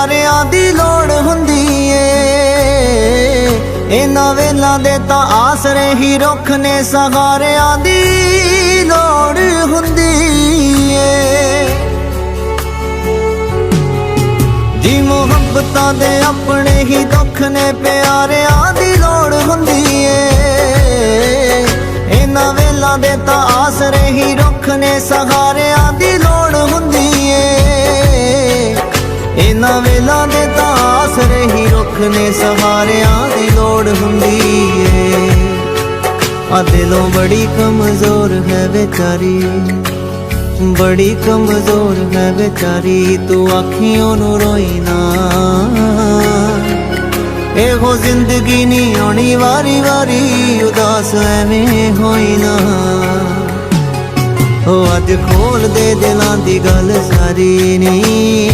ਸਾਰਿਆਂ ਦੀ ਲੋੜ ਹੁੰਦੀ ਏ। ਇਹਨਾਂ ਵੇਲਾਂ ਦੇ ਤਾਂ ਆਸਰੇ ਹੀ ਰੁੱਖ ਨੇ, ਸਹਾਰਿਆਂ ਦੀ ਲੋੜ ਹੁੰਦੀ ਏ। ਜੀ ਮੁਹੱਬਤਾਂ ਦੇ ਆਪਣੇ ਹੀ ਦੁੱਖ ਨੇ, ਪਿਆਰਿਆਂ ਦੀ ਲੋੜ ਹੁੰਦੀ ਏ। ਇਹਨਾਂ ਵੇਲਾਂ ਦੇ ਤਾਂ ਆਸਰੇ ਹੀ ਰੁੱਖ ਨੇ, ਸਹਾਰਿਆਂ ਇਹਨਾਂ ਵੇਲਾਂ ਦੇ ਤਾਂ ਆਸਰੇ ਹੀ ਰੁੱਖ ਨੇ ਸਹਾਰਿਆਂ ਦੀ ਲੋੜ ਹੁੰਦੀ ਏ। ਆ ਦਿਲੋਂ ਬੜੀ ਕਮਜ਼ੋਰ ਹੈ ਵਿਚਾਰੀ, ਬੜੀ ਕਮਜ਼ੋਰ ਹੈ ਵਿਚਾਰੀ, ਤੂੰ ਅੱਖੀਆਂ ਨੂੰ ਰੋਈ ਨਾ। ਇਹੋ ਜ਼ਿੰਦਗੀ ਨਹੀਂ ਆਉਣੀ, ਵਾਰੀ ਵਾਰੀ ਉਦਾਸ ਐਵੇਂ ਹੋਈ ਨਾ। ਉਹ ਅੱਜ ਖੋਲ ਦੇ ਦਿਲਾਂ ਦੀ ਗੱਲ ਸਾਰੀ ਨਹੀਂ